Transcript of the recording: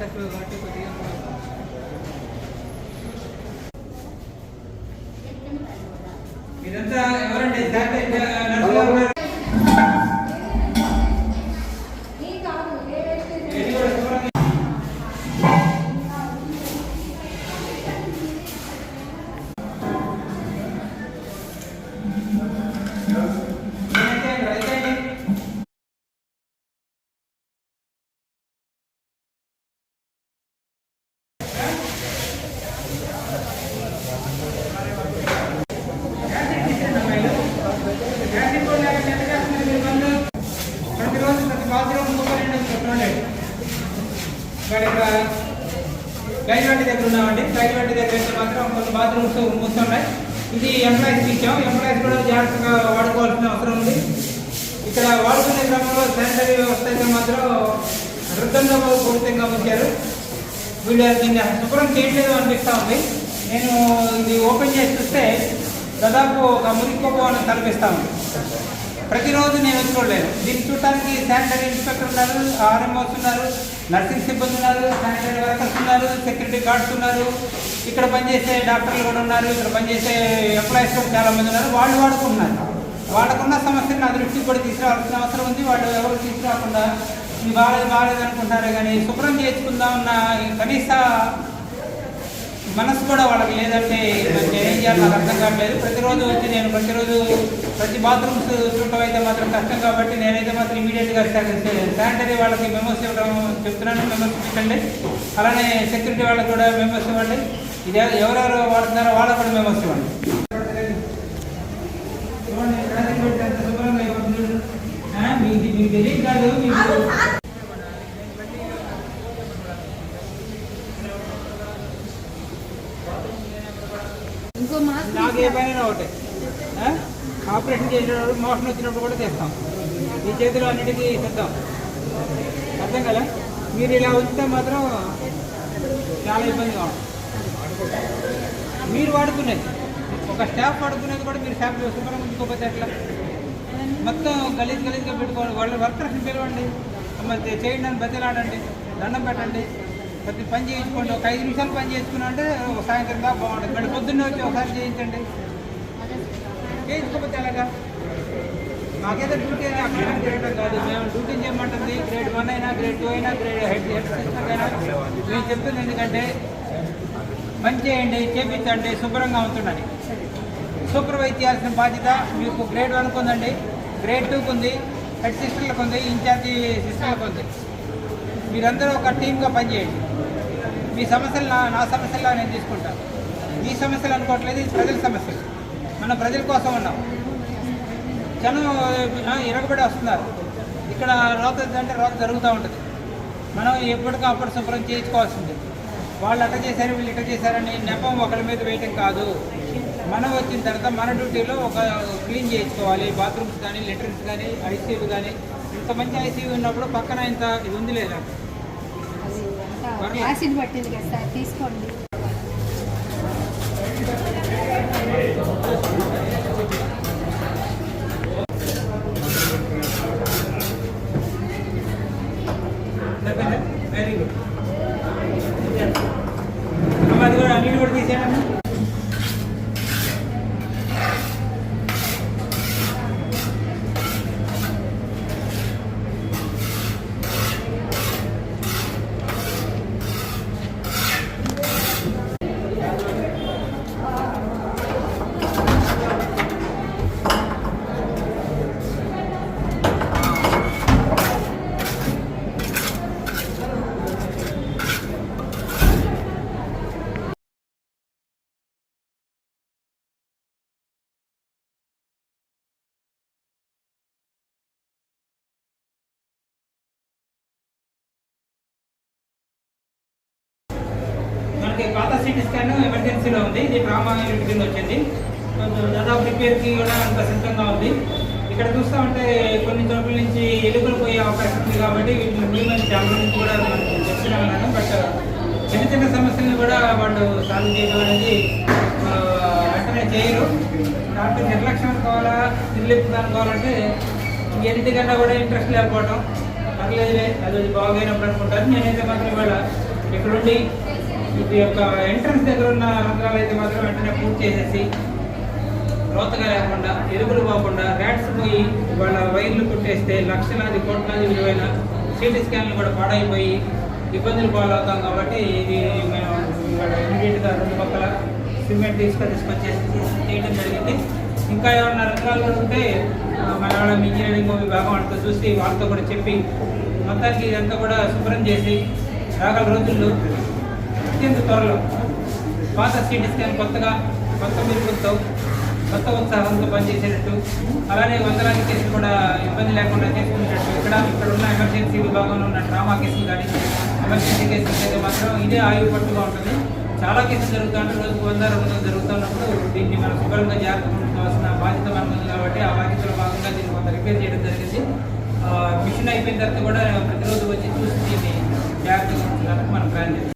తక్కువ కాబట్టి కొద్దిగా ఇదంతా గైడ్వాటి దగ్గర ఉన్నామండి. గైడ్వాటి దగ్గర అయితే మాత్రం కొన్ని బాత్రూమ్స్ మూస్తున్నాయి ఇది ఎంప్లాయీస్కి ఇచ్చాం. ఎంప్లాయీస్ కూడా జాగ్రత్తగా వాడుకోవాల్సిన అవసరం ఉంది. ఇక్కడ వాడుకునే క్రమంలో శానిటరీ వ్యవస్థ అయితే మాత్రం వృద్ధంగా పూర్తిగా ఉంచారు వీళ్ళు దీన్ని శుభ్రం చేయట్లేదు అనిపిస్తూ ఉంది. నేను ఇది ఓపెన్ చేసి చూస్తే దాదాపు ఒక మురికిపోవాలని కనిపిస్తూ ఉంది. ప్రతిరోజు నేను వచ్చి చూడలేను దీన్ని చూడటానికి శానిటరీ ఇన్స్పెక్టర్ ఉన్నారు ఆర్ఎంఓస్ ఉన్నారు. నర్సింగ్ సిబ్బంది ఉన్నారు శానిటరీ వర్కర్స్ ఉన్నారు సెక్యూరిటీ గార్డ్స్ ఉన్నారు. ఇక్కడ పనిచేసే డాక్టర్లు కూడా ఉన్నారు ఇక్కడ పనిచేసే ఎంప్లాయీస్ కూడా చాలామంది ఉన్నారు. వాళ్ళు వాడుకుంటున్నారు. వాళ్ళకున్న సమస్యను నా దృష్టికి కూడా తీసుకురావాల్సిన అవసరం ఉంది. వాళ్ళు ఎవరు తీసుకురాకుండా ఇది బాగాలేదు బాగాలేదు అనుకుంటారు కానీ శుభ్రం చేసుకుందాం అన్న కనీస మనసు కూడా వాళ్ళకి లేదంటే నాకు ఏం చేయాలి నాకు అర్థం కావట్లేదు. ప్రతిరోజు వచ్చి నేను ప్రతిరోజు ప్రతి బాత్రూమ్స్ చూడటం అయితే మాత్రం కష్టం కాబట్టి నేనైతే మాత్రం ఇమీడియట్గా శానిటరీ వాళ్ళకి మెమోస్ ఇవ్వడం చెప్తున్నాను. మెమోస్ ఇవ్వండి. అలానే సెక్యూరిటీ వాళ్ళకి కూడా మెమోస్ ఇవ్వండి. ఇది ఎవరెవరు వాడుతున్నారో వాళ్ళకి కూడా మెమోస్ ఇవ్వండి. మీకు మీకు తెలియదు కాదు ఇంకో మాస్క్ నాకు ఏ పైన ఒకటే? ఆపరేషన్ చేసినప్పుడు మోషన్ వచ్చినప్పుడు కూడా తెస్తాం ఈ చేతులు అన్నిటికీ తెద్దాం అర్థం కదా? మీరు ఇలా ఉంచితే మాత్రం చాలా ఇబ్బందిగా ఉంటుంది. మీరు వాడుకునేది. ఒక స్టాఫ్ వాడుకునేది కూడా మీరు స్టాఫ్ శుభ్రం ఉంచుకోకపోతే ఎట్లా? మొత్తం గలీజ్ గలీజ్గా పెట్టుకోండి వాళ్ళ వర్కర్స్ని పిలవండి. మరి చేయండి అని బతిలాడండి. దండం పెట్టండి. ప్రతి పని చేయించుకోండి. ఒక ఐదు నిమిషాలు పని చేసుకున్నా అంటే ఒక సాయంత్రం దాకా బాగుంటుంది. మళ్ళీ పొద్దున్నే వచ్చి ఒకసారి చేయించండి. చేయించుకోకపోతే ఎలాగా? మాకేదో డ్యూటీ అని అక్కడ చేయడం కాదు. మేము డ్యూటీ చేయమంటుంది. గ్రేడ్ వన్ అయినా గ్రేడ్ టూ అయినా గ్రేడ్ హెడ్ హెడ్ సిస్టర్ అయినా. మేము చెప్తుంది ఎందుకంటే పని చేయండి చేపించండి శుభ్రంగా ఉంటుండండి సూపర్వైజ్ చేయాల్సిన బాధ్యత మీకు గ్రేడ్ వన్కి ఉందండి గ్రేడ్ టూకి ఉంది. హెడ్ సిస్టర్లకు ఉంది. ఇన్ఛార్జి సిస్టర్లకు ఉంది. మీరందరూ ఒక టీమ్గా పనిచేయండి మీ సమస్యలు నా నా సమస్యలా నేను తీసుకుంటాను. ఈ సమస్యలు అనుకోవట్లేదు ఇది ప్రజల సమస్యలు. మనం ప్రజల కోసం ఉన్నాం. జనం ఇరగబడి వస్తున్నారు. ఇక్కడ రోత అంటే రోత జరుగుతూ ఉంటుంది. మనం ఎప్పటికీ అప్పుడు శుభ్రం చేయించుకోవాల్సింది. వాళ్ళు అట్ట చేశారు వీళ్ళు ఇట్ట చేశారని నెపం ఒకరి మీద వేయటం కాదు. మనం వచ్చిన తర్వాత మన డ్యూటీలో ఒక క్లీన్ చేయించుకోవాలి. బాత్రూమ్స్ కానీ లెటర్స్ కానీ ఐసీయూ కానీ. ఇంత మంచి ఐసీయూ ఉన్నప్పుడు పక్కన ఇంత ఇది ఉంది లేదా యాసిడ్ పట్టింది కదా సార్ తీసుకోండి. వెరీ గుడ్ అమ్మ అది కూడా నీళ్ళు కూడా తీసేయండి మనకి పాత సిటీ స్కాన్ ఎమర్జెన్సీలో ఉంది. ఇది ట్రామా యూనిట్ కింద వచ్చింది. కొంచెం దాదాపు రిపేర్కి కూడా అంత సిద్ధంగా ఉంది. ఇక్కడ చూస్తా ఉంటే కొన్ని చోట్ల నుంచి ఎలుకలు పోయే అవకాశం ఉంది కాబట్టి వీటిని ముందు చాలా నుంచి కూడా మనం ఉన్నాను బట్ చిన్న చిన్న సమస్యలను కూడా వాళ్ళు సాల్వ్ చేయడం అనేది వెంటనే చేయరు. దాంట్లో నిర్లక్ష్యం కావాలా నిర్లిప్తాన్ని కావాలంటే ఎన్నిటికన్నా కూడా ఇంట్రెస్ట్ లేకపోవడం పర్లేదులే అది బాగైనప్పుడు అనుకుంటారు. నేనైతే మాత్రం ఇవాళ ఇక్కడుండి ఈ యొక్క ఎంట్రన్స్ దగ్గర ఉన్న రంధ్రాలు అయితే మాత్రం వెంటనే పూర్తి చేసేసి రోతగా లేకుండా ఎరువులు పోకుండా ర్యాట్స్ పోయి వాళ్ళ వైర్లు కొట్టేస్తే లక్షలాది కోట్లాది విలువైన సిటీ స్కాన్లు కూడా పాడైపోయి ఇబ్బందులు పాలవుతాం కాబట్టి ఇది మేము ఇక్కడ ఇమీడియట్గా రెండు పక్కల సిమెంట్ తీసుకొని తీసుకొచ్చేసి చేయడం జరిగింది. ఇంకా ఏమన్నా రంధ్రాలు ఉంటే ఆ, మన వాళ్ళ ఇంజనీరింగ్ విభాగం వాళ్ళతో చూసి వాళ్ళతో కూడా చెప్పి మొత్తానికి ఇదంతా కూడా శుభ్రం చేసి రాగల రోజుల్లో అత్యంత త్వరలో. పాత సిటీ స్కాన్ కొత్తగా కొత్త మెరుగుతో కొత్త ఉత్సాహంతో పనిచేసేటట్టు అలానే వందలాది కేసులు కూడా ఇబ్బంది లేకుండా చేసుకునేటట్టు ఇక్కడ ఇక్కడ ఉన్న ఎమర్జెన్సీ విభాగంలో ఉన్న డ్రామా కేసులు కానీ ఎమర్జెన్సీ కేసులు అయితే మాత్రం ఇదే ఆయువు పట్టుగా ఉంటుంది. చాలా కేసులు జరుగుతూ రోజు రోజుకు వంద రెండు వందలు జరుగుతున్నప్పుడు దీన్ని మనం శుభ్రంగా జాగ్రత్త ఉండాల్సిన బాధ్యత మనకు ఉంది కాబట్టి ఆ బాధ్యతలో భాగంగా దీన్ని కొంత రిపేర్ చేయడం జరిగింది. మిషన్ అయిపోయిన తర్వాత కూడా ప్రతిరోజు వచ్చి చూసి